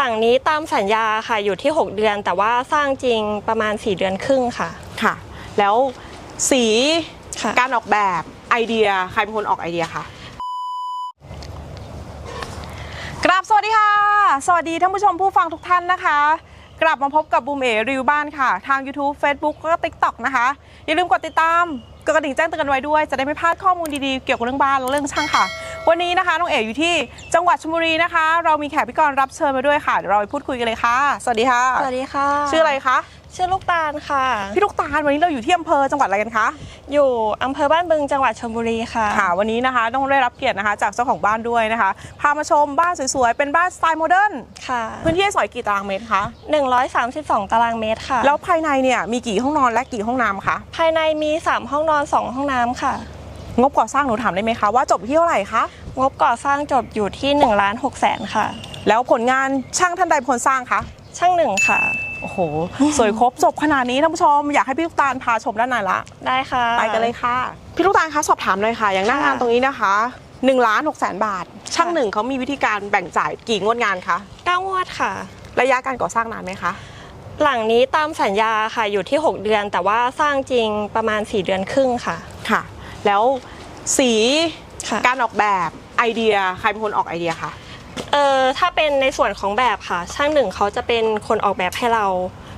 หลังนี้ตามสัญญาค่ะอยู่ที่ 6 เดือน แต่ว่าสร้างจริงประมาณ 4 เดือนครึ่งค่ะ ค่ะ แล้วสีค่ะ การออกแบบไอเดียใครเป็นคนออกไอเดียคะกราบสวัสดีค่ะ สวัสดีท่านผู้ชมผู้ฟังทุกท่านนะคะ กลับมาพบกับบูมเอรีวิวบ้านค่ะ ทาง YouTube Facebook แล้วก็ TikTok นะคะ อย่าลืมกดติดตามกดกระดิ่งแจ้งเตือนกันไว้ด้วย จะได้ไม่พลาดข้อมูลดีๆ เกี่ยวกับเรื่องบ้านและเรื่องช่างค่ะ วันนี้นะคะน้องเอ๋อยู่ที่จังหวัดชลบุรีนะคะ เรามีแขกพิกรรับเชิญมาด้วยค่ะเดี๋ยวเราไปพูดคุยกันเลยค่ะ สวัสดีค่ะ สวัสดีค่ะ ชื่ออะไรคะ ชื่อลูกตาลค่ะ พี่ลูกตาลวันนี้เราอยู่ที่อำเภอจังหวัดอะไรกันคะ อยู่อำเภอบ้านบึงจังหวัดชลบุรีค่ะ ค่ะ วันนี้นะคะต้องได้รับเกียรตินะคะ จากเจ้าของบ้านด้วยนะคะ พามาชมบ้านสวยๆ เป็นบ้านสไตล์โมเดิร์น ค่ะ พื้นที่สอยกี่ตารางเมตรคะ 132 ตารางเมตรค่ะ แล้วภายในเนี่ยมีกี่ห้องนอนและกี่ห้องน้ำคะ ภายในมี 3 ห้องนอน 2 ห้องน้ำค่ะ งบก่อสร้างหนูถามได้ไหมคะว่าจบที่เท่าไหร่คะ งบก่อสร้างจบอยู่ที่1ล้าน6แสนค่ะ แล้วผลงานช่างท่านใดเป็นคนสร้างคะ ช่างหนึ่งค่ะ โอ้โห สวยครบจบขนาดนี้ท่านผู้ชม อยากให้พี่ลูกตาลพาชมด้านในละ ได้ค่ะ ไปกันเลยค่ะ พี่ลูกตาลคะสอบถามหน่อยค่ะ อย่างหน้างานค่ะตรงนี้นะคะ1ล้าน6แสนบาท ช่างค่ะหนึ่งเขามีวิธีการแบ่งจ่ายกี่งวดงานคะ9งวดค่ะ ระยะการก่อสร้างนานไหมคะ หลังนี้ตามสัญญาค่ะอยู่ที่ 6 เดือน แต่ว่าสร้างจริงประมาณ 4 เดือนครึ่งค่ะ ค่ะ แล้วสีค่ะ การออกแบบไอเดียใครเป็นคนออกไอเดียคะ เออถ้าเป็นในส่วนของแบบค่ะ ช่างหนึ่งเขาจะเป็นคนออกแบบให้เรา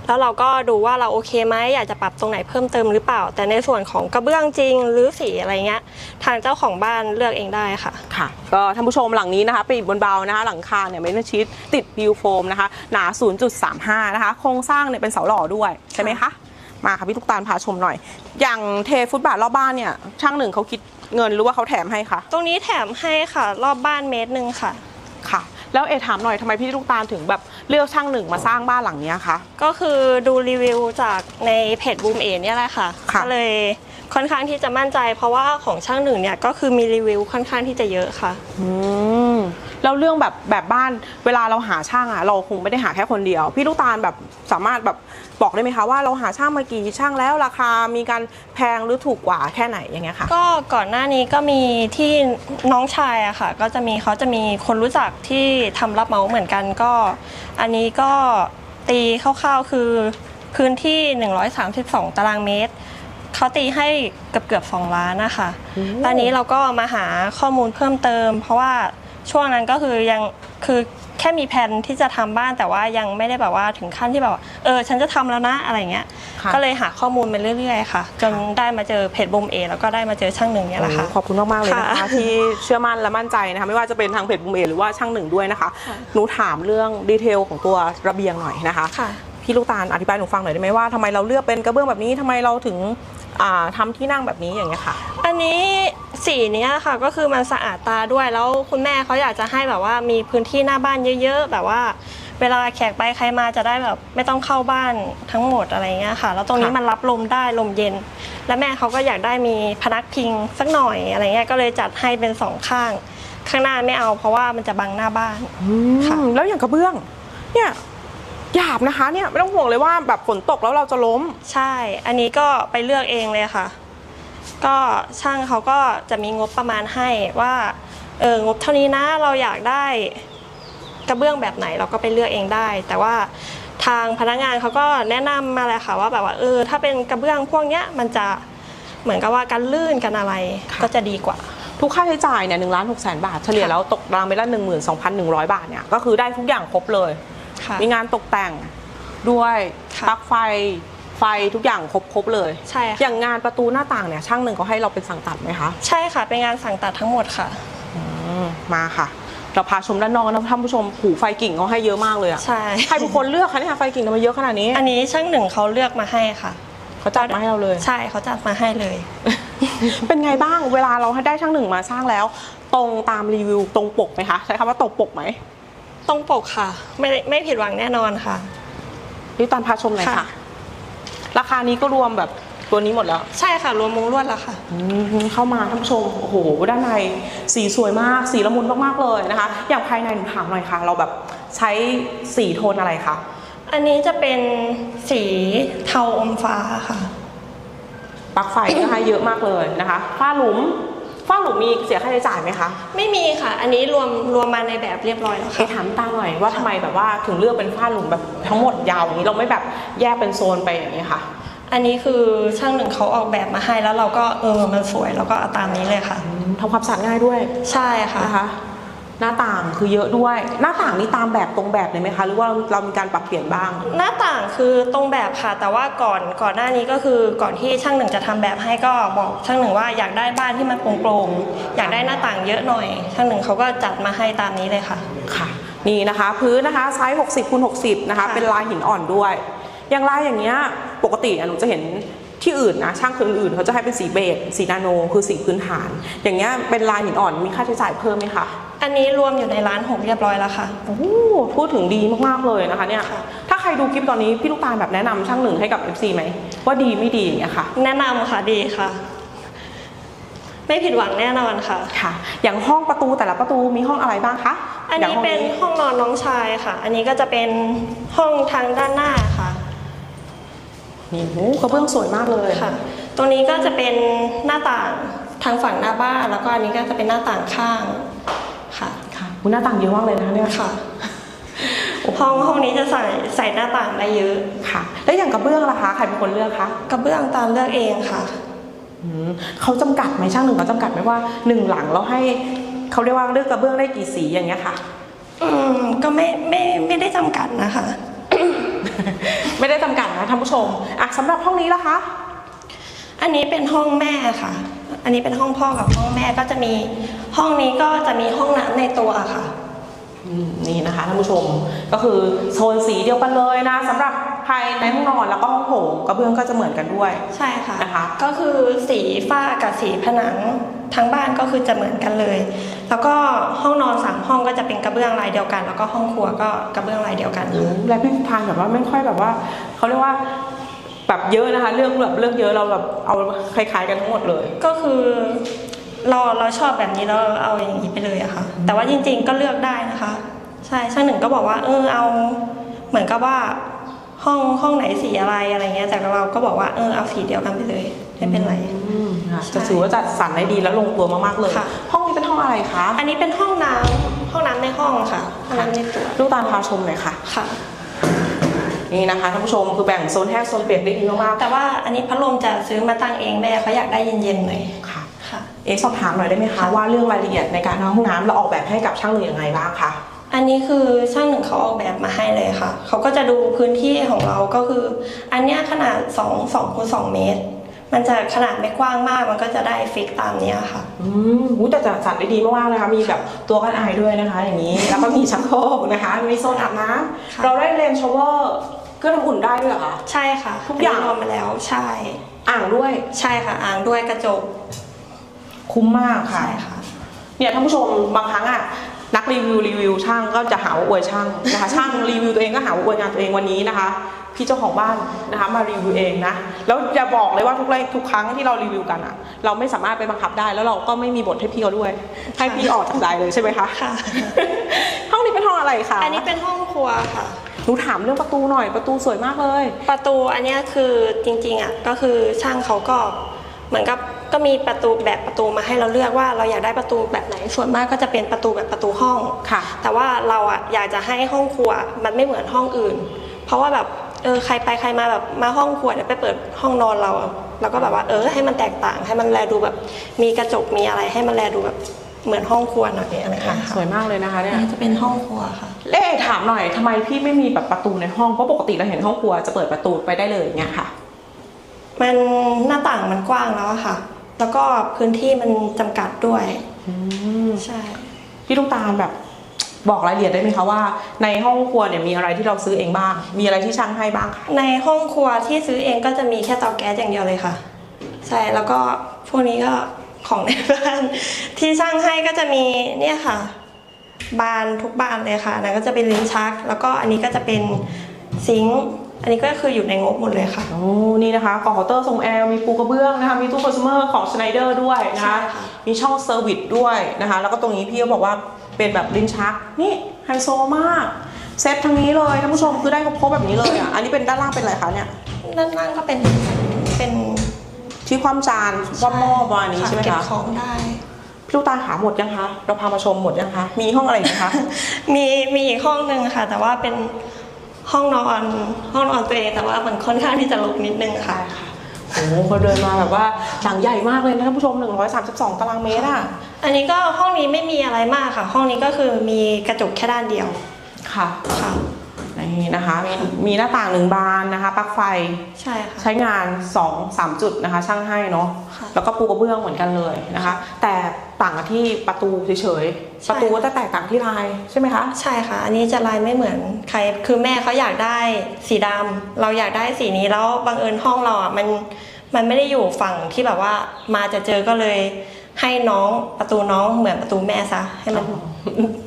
แล้วเราก็ดูว่าเราโอเคไหมอยากจะปรับตรงไหนเพิ่มเติมหรือเปล่า แต่ในส่วนของกระเบื้องจริง หรือสีอะไรเงี้ย ทางเจ้าของบ้านเลือกเองได้ค่ะ ค่ะก็ท่านผู้ชมหลังนี้นะคะปิดบนเบานะคะ หลังคาเนี่ยไม่ได้ชิดติดบิวโฟมนะคะ หนา 0.35 นะคะ โครงสร้างเนี่ยเป็นเสาหล่อด้วยใช่ไหมคะ มาค่ะพี่ทุกตาลพาชมหน่อย อย่างเทฟุตบาทรอบบ้านเนี่ย ช่างหนึ่งเขาคิดเงินหรือว่าเขาแถมให้คะตรงนี้แถมให้ค่ะ รอบบ้านเมตรหนึ่งค่ะ ค่ะ แล้วเอถามหน่อยทำไมพี่ลูกตาลถึงแบบเลือกช่างหนึ่งมาสร้างบ้านหลังเนี้ยคะ ก็คือดูรีวิวจากในเพจบูมเอเนี่ยแหละค่ะค่ะ ก็เลยค่อนข้างที่จะมั่นใจ เพราะว่าของช่างหนึ่งเนี่ยก็คือมีรีวิวค่อนข้างที่จะเยอะค่ะ อืม แล้วเรื่องแบบแบบบ้านเวลาเราหาช่างอะเราคงไม่ได้หาแค่คนเดียว พี่ลูกตาลแบบสามารถแบบบอกได้ไหมคะว่าเราหาช่างมากี่ช่างแล้วราคามีการแพงหรือถูกกว่าแค่ไหนอย่างเงี้ยค่ะก็ก่อนหน้านี้ก็มีที่น้องชายอะค่ะ ก็จะมีเขาจะมีคนรู้จักที่ทำรับเหมาเหมือนกันก็ อันนี้ก็ตีคร่าวๆคือพื้นที่ 132 ตารางเมตรเขาตีให้เกือบเกือบๆ2ล้านนะคะโอ้ตอนนี้เราก็มาหาข้อมูลเพิ่มเติม เพราะว่า ช่วงนั้นก็คือยังคือแค่มีแผนที่จะทำบ้านแต่ว่ายังไม่ได้แบบว่าถึงขั้นที่แบบว่าเออฉันจะทำแล้วนะอะไรเงี้ย ค่ะ ก็เลยหาข้อมูลไปเรื่อยๆค่ะ จนได้มาเจอเพจบูมเอแล้วก็ได้มาเจอช่างหนึ่งเนี่ยแหละค่ะ โอ้ขอบคุณมาก ๆ เลยนะคะ ค่ะที่เชื่อมั่นและมั่นใจนะคะ ไม่ว่าจะเป็นทางเพจบุมเอหรือว่าช่างหนึ่งด้วยนะคะค่ะหนูถามเรื่องดีเทลของตัวระเบียงหน่อยนะคะ ค่ะ พี่ลูกตาลอธิบายหนูฟังหน่อยได้ไหมว่าทำไมเราเลือกเป็นกระเบื้องแบบนี้ทำไมเราถึง อ่าทำที่นั่งแบบนี้อย่างเงี้ยค่ะ อันนี้สีเนี้ยค่ะก็คือมันสะอาดตาด้วยแล้วคุณแม่เขาอยากจะให้แบบว่ามีพื้นที่หน้าบ้านเยอะๆ แบบว่า เวลาแขกไปใครมาจะได้แบบไม่ต้องเข้าบ้านทั้งหมดอะไรเงี้ยค่ะ แล้วตรงนี้มันรับลมได้ลมเย็น และแม่เขาก็อยากได้มีพนักพิงสักหน่อยอะไรเงี้ยก็เลยจัดให้เป็นสองข้าง ข้างหน้าไม่เอาเพราะว่ามันจะบังหน้าบ้านค่ะแล้วอย่างกระเบื้องเนี่ย หยาบนะคะเนี่ยไม่ต้องห่วงเลยว่าแบบฝนตกแล้วเราจะล้ม ใช่ อันนี้ก็ไปเลือกเองเลยค่ะ ก็ช่างเขาก็จะมีงบประมาณให้ว่าเอองบเท่านี้นะเราอยากได้กระเบื้องแบบไหนเราก็ไปเลือกเองได้ แต่ว่าทางพนักงานเขาก็แนะนำมาเลยค่ะว่าแบบว่าเออถ้าเป็นกระเบื้องพวกเนี้ยมันจะเหมือนกับว่ากันลื่นกันอะไรค่ะก็จะดีกว่า ทุกค่าใช้จ่ายเนี่ยหนึ่งล้านหกแสนบาทเฉลี่ยค่ะแล้วตกตารางเมตรละหนึ่งหมื่นสองพันหนึ่งร้อยบาทเนี่ยก็คือได้ทุกอย่างครบเลย ค่ะมีงานตกแต่งด้วยค่ะปลั๊กไฟไฟทุกอย่างครบครบเลยใช่อค่ะย่างงานประตูหน้าต่างเนี่ยช่างหนึ่งเขาให้เราเป็นสั่งตัดไหมคะ ใช่ค่ะ เป็นงานสั่งตัดทั้งหมดค่ะอืมมาค่ะ เราพาชมด้านนอกนะท่านผู้ชมหูไฟกิ่งเขาให้เยอะมากเลยอะใช่ใครเป็นคนเลือกคะเนี่ยไฟกิ่งทำไมเยอะขนาดนี้ อันนี้ช่างหนึ่งเขาเลือกมาให้ค่ะเขาจัดมาให้เราเลย ใช่เขาจัดมาให้เลย เป็นไงบ้างเวลาเราได้ช่างหนึ่งมาสร้างแล้ว ตรงตามรีวิวตรงปกไหมคะใช้คำว่าตรงปกไหม ตรงปกค่ะ ไม่ไม่ผิดหวังแน่นอนค่ะ ริวตันพาชมหน่อยค่ะ ค่ะ ราคานี้ก็รวมแบบตัวนี้หมดแล้ว ใช่ค่ะรวมมุงลวดแล้วค่ะ อืมเข้ามาท่านผู้ชมโอ้โหด้านในสีสวยมากสีละมุนมากๆเลยนะคะ อย่างภายในหนูถามหน่อยค่ะ เราแบบใช้สีโทนอะไรคะอันนี้จะเป็นสีเทาอมฟ้าค่ะ ปลั๊กไฟนะคะ เยอะมากเลยนะคะฝ้าหลุม ฝ้าหลุมมีเสียค่าใช้จ่ายไหมคะไม่มีค่ะ อันนี้รวมรวมมาในแบบเรียบร้อยแล้วเอค่ะถามตาหน่อยว่าทำไมแบบว่าถึงเลือกเป็นฝ้าหลุมแบบทั้งหมดยาวอย่างนี้เราไม่แบบแยกเป็นโซนไปอย่างนี้ค่ะ อันนี้คือช่างหนึ่งเขาออกแบบมาให้แล้วเราก็เออมันสวยแล้วก็เอาตามนี้เลยค่ะ ทำความสะอาดง่ายด้วยใช่ค่ะ นะคะ หน้าต่างคือเยอะด้วย หน้าต่างนี่ตามแบบตรงแบบเลยไหมคะ หรือว่าเรามีการปรับเปลี่ยนบ้าง หน้าต่างคือตรงแบบค่ะ แต่ว่าก่อนก่อนหน้านี้ก็คือก่อนที่ช่างหนึ่งจะทำแบบให้ก็บอกช่างหนึ่งว่าอยากได้บ้านที่มันโปร่งๆอยากได้หน้าต่างเยอะหน่อย ช่างหนึ่งเขาก็จัดมาให้ตามนี้เลยค่ะค่ะ นี่นะคะพื้นนะคะไซส์60คูณ60นะคะค่ะเป็นลายหินอ่อนด้วย อย่างลายอย่างเงี้ยปกติอะหนูจะเห็นที่อื่นนะช่างคนอื่นเขาจะให้เป็นสีเบจสีนาโน คือสีพื้นฐาน อย่างเงี้ยเป็นลายหินอ่อนมีค่าใช้จ่ายเพิ่มไหมคะ อันนี้รวมอยู่ในร้านหกเรียบร้อยแล้วค่ะ โอ้โหพูดถึงดีมากๆเลยนะคะเนี่ยค่ะถ้าใครดูคลิปตอนนี้พี่ลูกตาลแบบแนะนำช่างหนึ่งให้กับ FC ไหมว่าดีไม่ดีอย่างเงี้ยค่ะ แนะนำค่ะดีค่ะ ไม่ผิดหวังแน่นอนค่ะ ค่ะ อย่างห้องประตูแต่ละประตูมีห้องอะไรบ้างคะอันย่างนี้ห้งเป็นห้องนอนน้องชายค่ะ อันนี้ก็จะเป็นห้องทางด้านหน้าค่ะนี่โอ้โหกระเบื้องสวยมากเลยค่ะ ตรงนี้ก็จะเป็นหน้าต่างทางฝั่งหน้าบ้าน แล้วก็อันนี้ก็จะเป็นหน้าต่างข้าง ค่ะค่ะคุณหน้าต่างเยอะมากเลยนะคะเนี่ยค่ะห้องห้องนี้จะใส่ใส่หน้าต่างได้เยอะค่ะ แล้วอย่างกระเบื้องล่ะคะใครเป็นคนเลือกคะกระเบื้องตามเลือกเองค่ะอืมเขาจำกัดไหมช่างหนึ่งเขาจำกัดไหมว่าหนึ่งหลังเราให้เขาเรียกว่าเลือกกระเบื้องได้กี่สีอย่างเงี้ยค่ะ อืมก็ไม่ไม่ไม่ได้จำกัดนะคะ ไม่ได้จำกัดนะท่านผู้ชมอะสำหรับห้องนี้ล่ะคะ อันนี้เป็นห้องแม่ค่ะ อันนี้เป็นห้องพ่อกับห้องแม่ก็จะมีห้องนี้ก็จะมีห้องน้ำในตัวค่ะ อืมนี่นะคะท่านผู้ชมก็คือโซนสีเดียวกันเลยนะสำหรับภายในห้องนอนแล้วก็ห้องโถงกระเบื้องก็จะเหมือนกันด้วย ใช่ค่ะ นะคะ ก็คือสีฝ้ากับสีผนังทั้งบ้านก็คือจะเหมือนกันเลย แล้วก็ห้องนอนสามห้องก็จะเป็นกระเบื้องลายเดียวกัน แล้วก็ห้องครัวก็กระเบื้องลายเดียวกันอืค่ะมและพี่ทานแบบว่าไม่ค่อยแบบว่าเขาเรียกว่า แบบเยอะนะคะ เรื่องแบบเรื่องเยอะเราแบบเอาคล้ายๆกันทั้งหมดเลย ก็คือเราเราชอบแบบนี้แล้วเอาอย่างนี้ไปเลยอะค่ะ แต่ว่าจริง ๆ ก็เลือกได้นะคะ ใช่ช่างหนึ่งก็บอกว่าเออเอา เหมือนกับว่าห้องห้องไหนสีอะไรอะไรเงี้ยแต่เราก็บอกว่าเออเอาสีเดียวกันไปเลยไม่เป็นไรอืมค่ะใช่จะถือว่าจัดสรรได้ดีและลงตัวมากๆเลยค่ะห้องนี้เป็นห้องอะไรคะ อันนี้เป็นห้องน้ำห้องน้ำในห้องค่ะห้องน้ำในตัวลูกตาลพาชมหน่อยค่ะค่ะ นี่นะคะท่านผู้ชมคือแบ่งโซนแห้งโซนเปียกได้ดีมากแต่ว่าอันนี้พัดลมจะซื้อมาตั้งเองแม่เขาอยากได้เย็นๆหน่อยๆค่ะค่ะเอะสอบถามหน่อยได้ไหมคะว่าเรื่องรายละเอียดในการทำห้องน้ำเราออกแบบให้กับช่างหนึ่งยังไงบ้างคะอันนี้คือช่างหนึ่งเขาออกแบบมาให้เลยค่ะ เขาก็จะดูพื้นที่ของเราก็คือ อันเนี้ยขนาด2 2คูณ2เมตร มันจะขนาดไม่กว้างมากมันก็จะได้ฟิกตามเนี้ยค่ะ อืมอุ๊ยแต่จัดสรรได้ดีมากๆเลยค่ะมีแบบตัวกันไอายด้วยนะคะ อย่างนี้ แล้วก็มีชักโครกนะคะ มีโซนอาบน้ำค่ะเราได้เลนชาวเวอร์ เครื่องทำอุ่นได้ด้วยเหรอคะ ใช่ค่ะทุกอย่างนนี้รวมมาแล้วใช่ อ่างด้วย ใช่ค่ะ อ่างด้วยกระจก คุ้มมากค่ะใช่ค่ะ เนี่ยท่านผู้ชมบางครั้งอะนักรีวิวรีวิวช่างก็จะหาว่าอวยช่างนะคะช่างรีวิวตัวเองก็หาว่าอวยงานตัวเองวันนี้นะคะ พี่เจ้าของบ้านนะคะมารีวิวเองนะแล้วอย่าบอกเลยว่าทุกไรทุกครั้งที่เรารีวิวกันอะเราไม่สามารถไปบังคับได้ แล้วเราก็ไม่มีบทให้พี่เขาด้วย ให้พี่ออกจากใจเลยใช่ไหมคะค่ะห้องนี้เป็นห้องอะไรคะอันนี้เป็นห้องครัวค่ะ หนูถามเรื่องประตูหน่อยประตูสวยมากเลย ประตูอันเนี้ยคือจริงๆอะก็คือช่างเขาก็เหมือนกับก็มีประตูแบบประตูมาให้เราเลือกว่าเราอยากได้ประตูแบบไหนส่วนมากก็จะเป็นประตูแบบประตูห้องค่ะ แต่ว่าเราอะอยากจะให้ห้องครัวมันไม่เหมือนห้องอื่น เพราะว่าแบบเออใครไปใครมาแบบมาห้องครัวเดี๋ยวไปเปิดห้องนอนเราอะเราก็แบบว่าเออให้มันแตกต่างให้มันแลดูแบบ มีกระจกมีอะไรให้มันแลดูแบบ เหมือนห้องครัวหน่อยอะไรอย่างค่ะเงี้ยค่ะสวยมากเลยนะคะเนี่ยอันนี้จะเป็นห้องครัวค่ะ เล่ถามหน่อยทำไมพี่ไม่มีแบบประตูในห้องเพราะปกติเราเห็นห้องครัวจะเปิดประตูไปได้เลยอย่างเงี้ยค่ะ มันหน้าต่างมันกว้างแล้วอะค่ะ แล้วก็พื้นที่มันจำกัดด้วยอืมใช่ พี่ลูกตาลแบบบอกรายละเอียดได้ไหมคะว่า ในห้องครัวเนี่ยมีอะไรที่เราซื้อเองบ้าง มีอะไรที่ช่างให้บ้างคะในห้องครัวที่ซื้อเองก็จะมีแค่เตาแก๊สอย่างเดียวเลยค่ะ ใช่แล้วก็พวกนี้ก็ ของในบ้าน ที่ช่างให้ก็จะมีเนี่ยค่ะ บานทุกบานเลยค่ะอันนั้นก็จะเป็นลิ้นชัก แล้วก็อันนี้ก็จะเป็นซิงค์อันนี้ก็คืออยู่ในงบหมดเลยค่ะ โอ้ นี่นะคะกล่องเคาน์เตอร์ทรงแอล มีปูกระเบื้องนะคะ มีตู้คอน sumer ของ Schneider ด้วยนะคะใช่ค่ะมีช่องเซอร์วิสด้วยนะคะ แล้วก็ตรงนี้พี่ก็บอกว่าเป็นแบบลิ้นชัก นี่ไฮโซมาก เซ็ตทั้งนี้เลยท่านผู้ชมคือได้ครบๆแบบนี้เลยอะ อันนี้เป็นด้านล่างเป็นอะไรคะเนี่ย ด้านล่างก็เป็นเป็น ที่ความจานความหม้อประมาณนี้ใช่ไหมเก็บคะของได้พี่ลูกตาลขาหมดยังคะ เราพามาชมหมดยังคะ มีห้องอะไรอีกไหมคะ มีมีอีกห้องหนึ่งค่ะ แต่ว่าเป็นห้องนอนห้องนอนตัวเองแต่ว่ามันค่อนข้างที่จะรกนิดนึงค่ะโอ้โหพอเดินมาแบบว่าหลังใหญ่มากเลยนะท่านผู้ชม 132 ตารางเมตรอะ อันนี้ก็ห้องนี้ไม่มีอะไรมากค่ะ ห้องนี้ก็คือมีกระจกแค่ด้านเดียวค่ะค่ะ นี่นะคะมีมีหน้าต่างหนึ่งบานนะคะปลั๊กไฟใช่ค่ะ ใช้งาน 2 3 จุดนะคะ ช่างให้เนาะค่ะ แล้วก็ปูกระเบื้องเหมือนกันเลยนะคะ แต่ต่างกันที่ประตูเฉยๆใช่ประตูก็จะแตกต่างที่ลายใช่ไหมคะ ใช่ค่ะ อันนี้จะลายไม่เหมือนใคร คือแม่เขาอยากได้สีดำเราอยากได้สีนี้แล้วบังเอิญห้องเราอะมันมันไม่ได้อยู่ฝั่งที่แบบว่ามาจะเจอก็เลยให้น้องประตูน้องเหมือนประตูแม่ซะให้มัน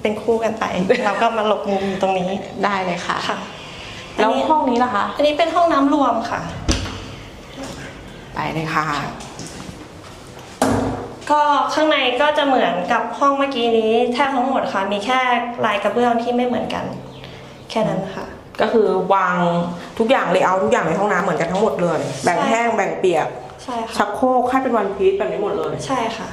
เป็นคู่กันไป เราก็มาหลบมุมอยู่ตรงนี้ได้เลยค่ะ ค่ะแล้วอันนี้ห้องนี้ล่ะคะ อันนี้เป็นห้องน้ำรวมค่ะ ไปเลยค่ะ ก็ข้างในก็จะเหมือนกับห้องเมื่อกี้นี้แทบทั้งหมดค่ะ มีแค่ลายกระเบื้องที่ไม่เหมือนกัน แค่นั้นค่ะ ก็คือวางทุกอย่างเลเยอร์ทุกอย่างในห้องน้ำเหมือนกันทั้งหมดเลย แบ่งใช่แห้งแบ่งเปียกใช่ค่ะชักโครกให้เป็นวันพีซแบบนี้หมดเลย ใช่ค่ะ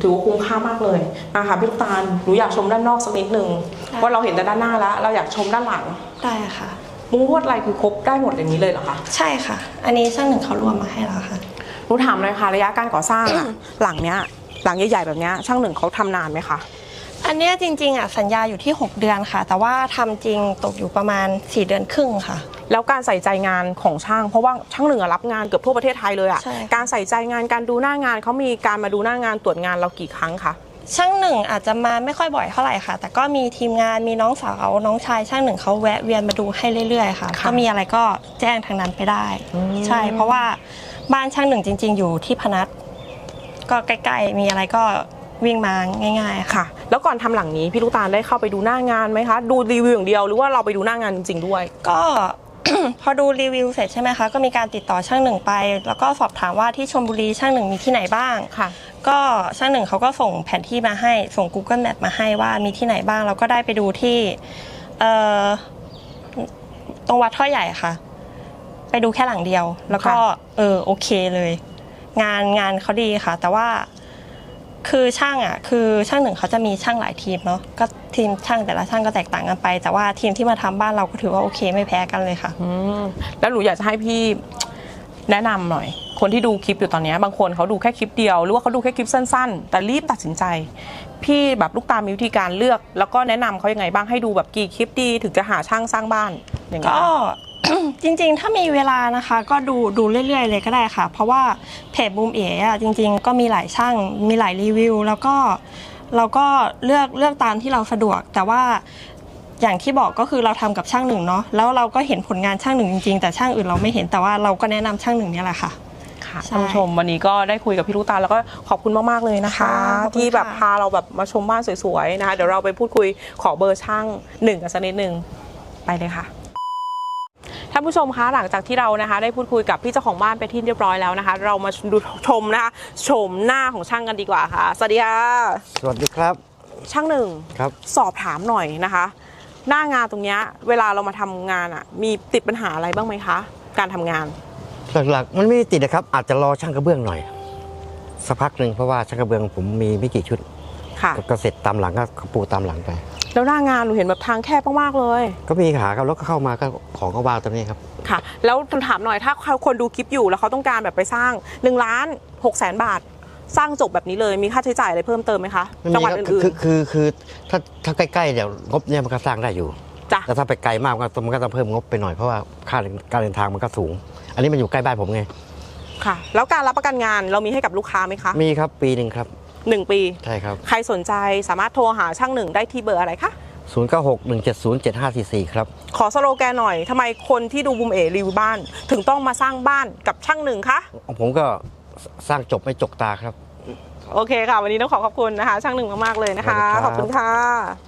ถือว่าคุ้มค่ามากเลยนะคะพี่ลูกตาลหนูอยากชมด้านนอกสักนิดนึงได้ว่าเราเห็นแต่ด้านหน้าแล้ว เราอยากชมด้านหลัง ได้ค่ะ มุ้งลวดลายคือครบได้หมดอย่างนี้เลยเหรอคะใช่ค่ะ อันนี้ช่างหนึ่งเขารวมมาให้แล้วค่ะ หนูถามเลยค่ะระยะการก่อสร้างอะหลังเนี้ยหลังใหญ่ๆแบบเนี้ยช่างหนึ่งเขาทำนานไหมคะอันเนี้ยจริงๆอะสัญญาอยู่ที่ 6 เดือนค่ะ แต่ว่าทำจริงตกอยู่ประมาณ 4 เดือนครึ่งค่ะ แล้วการใส่ใจงานของช่าง เพราะว่าช่างหนึ่งอะรับงานเกือบทั่วประเทศไทยเลยอะใช่ การใส่ใจงานการดูหน้างานเขามีการมาดูหน้างานตรวจงานเรากี่ครั้งคะช่างหนึ่งอาจจะมาไม่ค่อยบ่อยเท่าไหร่ค่ะ แต่ก็มีทีมงานมีน้องสาวน้องชายช่างหนึ่งเขาแวะเวียนมาดูให้เรื่อยๆค่ะค่ะก็มีอะไรก็แจ้งทางนั้นไปได้อืมใช่ เพราะว่าบ้านช่างหนึ่งจริง ๆ อยู่ที่พนัสก็ใกล้ๆมีอะไรก็วิ่งมาง่าย ๆ ค่ะ ค่ะ แล้วก่อนทำหลังนี้พี่ลูกตาลได้เข้าไปดูหน้างานไหมคะ ดูรีวิวอย่างเดียวหรือว่าเราไปดูหน้างานจริงๆด้วย ก็ พอดูรีวิวเสร็จใช่ไหมคะ ก็มีการติดต่อช่างหนึ่งไป แล้วก็สอบถามว่าที่ชลบุรีช่างหนึ่งมีที่ไหนบ้าง ค่ะ ก็ช่างหนึ่งเขาก็ส่งแผนที่มาให้ ส่ง Google Map มาให้ว่ามีที่ไหนบ้าง เราก็ได้ไปดูที่เอ่อตรงวัดท่อใหญ่ค่ะ ไปดูแค่หลังเดียว แล้วก็ ค่ะ เออโอเคเลย งานงานเขาดีค่ะ แต่ว่า คือช่างอะคือช่างหนึ่งเขาจะมีช่างหลายทีมเนาะก็ทีมช่างแต่ละช่างก็แตกต่างกันไป แต่ว่าทีมที่มาทำบ้านเราก็ถือว่าโอเคไม่แพ้กันเลยค่ะ อืมแล้วหนูอยากจะให้พี่แนะนำหน่อย คนที่ดูคลิปอยู่ตอนเนี้ยบางคนเขาดูแค่คลิปเดียว หรือว่าเขาดูแค่คลิปสั้น ๆ แต่รีบตัดสินใจ พี่แบบลูกตามีวิธีการเลือก แล้วก็แนะนำเขายังไงบ้างให้ดูแบบกี่คลิปดีถึงจะหาช่างสร้างบ้านอย่างเงี้ก็ย จริงๆ ถ้ามีเวลานะคะ ก็ดูดูเรื่อยๆ เลยก็ได้ค่ะ เพราะว่าเพจบูมเอ๋อะจริง ๆ ก็มีหลายช่าง มีหลายรีวิว แล้วก็เราก็เลือกเลือกตามที่เราสะดวก แต่ว่าอย่างที่บอกก็คือเราทำกับช่างหนึ่งเนาะแล้วเราก็เห็นผลงานช่างหนึ่งจริงๆแต่ช่างอื่นเราไม่เห็นแต่ว่าเราก็แนะนำช่างหนึ่งเนี่ยแหละค่ะ ค่ะใช่ท่านผู้ชมวันนี้ก็ได้คุยกับพี่ลูกตาลแล้วก็ขอบคุณมาก ๆ เลยนะคะ ค่ะขอบคุณที่แบบค่ะ พาเราแบบมาชมบ้านสวย ๆ นะคะ เดี๋ยวเราไปพูดคุยขอเบอร์ช่างหนึ่งกันสักนิดหนึ่งไปเลยค่ะท่านผู้ชมคะหลังจากที่เรานะคะ ได้พูดคุยกับพี่เจ้าของบ้านไปที่เรียบร้อยแล้วนะคะ เรามาดูชมนะคะชมหน้าของช่างกันดีกว่าค่ะ สวัสดีค่ะ สวัสดีครับ ช่างหนึ่งครับ สอบถามหน่อยนะคะ หน้างานตรงเนี้ยเวลาเรามาทำงานอะ มีติดปัญหาอะไรบ้างไหมคะ การทำงาน หลักๆ มันไม่ได้ติดนะครับ อาจจะรอช่างกระเบื้องหน่อยสักพักหนึ่งเพราะว่าช่างกระเบื้องผมมีไม่กี่ชุดค่ะก็เสร็จตามหลังก็ปูตามหลังไป แล้วหน้างานหนูเห็นแบบทางแคบมากๆเลย ก็มีขาครับแล้วก็เข้ามาก็ของก็วางตรงนี้ครับค่ะ แล้วถามหน่อยถ้าคนดูคลิปอยู่แล้วเขาต้องการแบบไปสร้าง1ล้าน6แสนบาท สร้างจบแบบนี้เลยมีค่าใช้จ่ายอะไรเพิ่มเติมไหมคะไม่จังมีหวัดครับอื่นคือคือคือถ้าถ้าใกล้ๆเดี๋ยวงบเนี่ยมันก็สร้างได้อยู่ๆจ้ะแต่ถ้าไปไกลมากมันก็มันก็ต้องเพิ่มงบไปหน่อยเพราะว่าค่าการเดินทางมันก็สูง อันนี้มันอยู่ใกล้บ้านผมไงค่ะ แล้วการรับประกันงานเรามีให้กับลูกค้าไหมคะ มีครับปีหนึ่งครับ หนึ่งปี ใช่ครับ ใครสนใจสามารถโทรหาช่างหนึ่งได้ที่เบอร์อะไรคะ 0 9 6 1 7 0 7 5 4 4 ครับ ขอสโลแกนหน่อยทำไมคนที่ดูบุมเอรีวิวบ้าน ถึงต้องมาสร้างบ้านกับช่างหนึ่งคะผมก็สร้างจบไม่จกตาครับ โอเคค่ะ วันนี้ต้องขอขอบคุณนะคะ ช่างหนึ่งมากๆเลยนะคะสวัสดีครับขอบคุณค่ะ